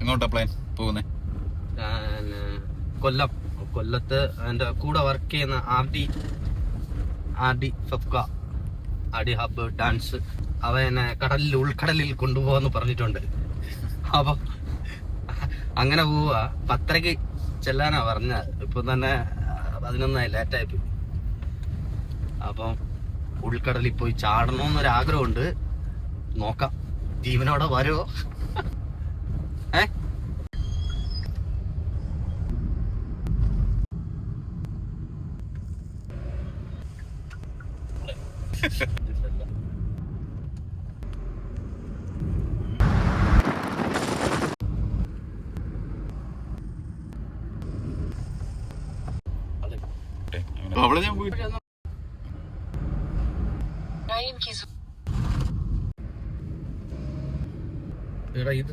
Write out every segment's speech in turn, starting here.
എങ്ങോട്ടാ പ്ലാൻ പോകുന്നേ? കൊല്ലം. കൊല്ലത്ത് എന്റെ കൂടെ വർക്ക് ചെയ്യുന്ന R D R D FEFKA R D hub dance അവ എന്നെ കടലിൽ ഉൾക്കടലിൽ കൊണ്ടുപോകാന്ന് പറഞ്ഞിട്ടുണ്ട്. അപ്പൊ അങ്ങനെ പോവുക പത്തരക്ക് ചെല്ലാനാ പറഞ്ഞത് ഇപ്പൊ തന്നെ പതിനൊന്നായി ലേറ്റായി പോയി. അപ്പം ഉൾക്കടലിൽ പോയി ചാടണമെന്നൊരാഗ്രഹമുണ്ട് നോക്കാം. ജീവനോടെ വരുമോ ഏ? അവിടെ ഞാൻ പോയി. എടാ ഇത്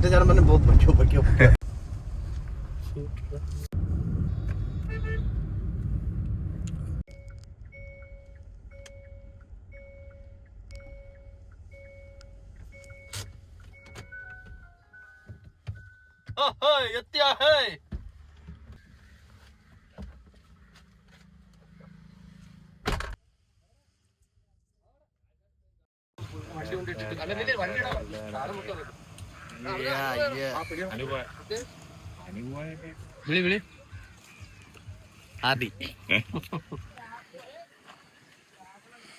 ഇപ്പൊ മറ്റേ ചേട്ടൻ പറഞ്ഞു പോ പൊയ്ക്കോ പൊയ്ക്കോ എത്തിയാ ഹേ വണ്ടി കൊണ്ടിട്ടിട്ട് അല്ല നിന്റെ വണ്ടിയുടെ സാധനം മൊത്തം വിളി വിളി. ആദി.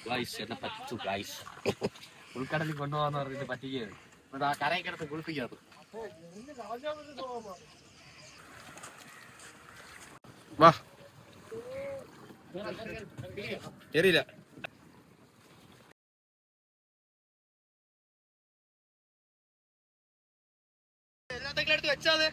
ഗൈസ് എന്നെ പറ്റിച്ചു ഗൈസ് ഉൾക്കടലിൽ കൊണ്ടുപോകാന്ന് പറഞ്ഞിട്ട് പറ്റിക്കുകയാണ് എന്നിട്ട് ആ കരയ്ക്കടുത്ത് കുളിപ്പിക്കാത്ത വാ. ശരിയില്ല എല്ലാത്തെങ്കിലും എടുത്ത് വെച്ചാതെ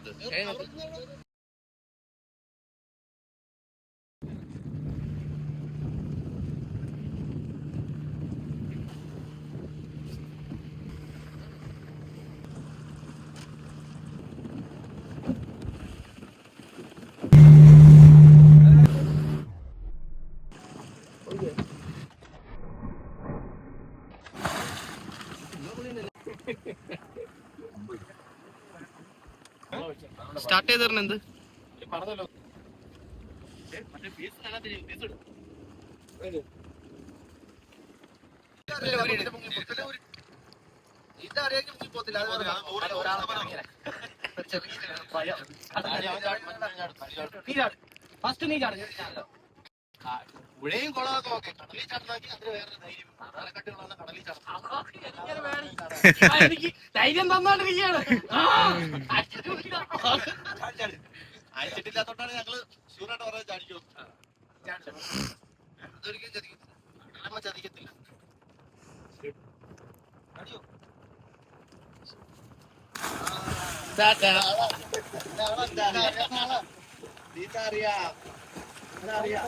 സ്റ്റാർട്ട് ചെയ്ത് തരണം എന്ത്? ഫസ്റ്റ് നീ ചാടും പുഴയും കുളമൊക്കെ ഓക്കെ. കടലിൽ ചാടുന്നെങ്കിൽ അതിന് വേറെ ധൈര്യം കടലിൽ ചാടുന്നത് എനിക്ക് ധൈര്യം തന്നോണ്ടിരിക്കുകയാണ്. അയച്ചിട്ടില്ലാത്തോണ്ടാണ് ഞങ്ങൾ ഷൂറായിട്ട് പറയാൻ ചാടിക്കും. അതൊരിക്കലും ചതിക്കത്തില്ല. കടലമ്മ ചതിക്കത്തില്ല. അറിയാം. അറിയാം.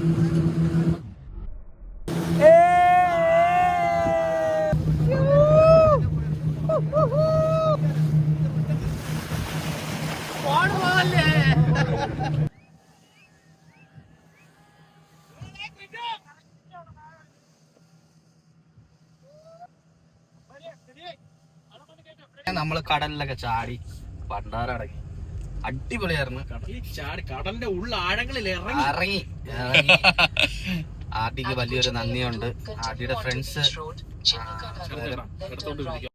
നമ്മൾ കടലിലൊക്കെ ചാടി പണ്ടാറടങ്ങി അടിപൊളിയായിരുന്നു ചാടി കടലിന്റെ ഉള്ള ആഴങ്ങളിൽ ഇറങ്ങി. ഇറങ്ങി. വലിയൊരു നന്ദിയുണ്ട്. ആദ്യയുടെ ഫ്രണ്ട്സ് എടുത്തോണ്ട് വിളിക്കാം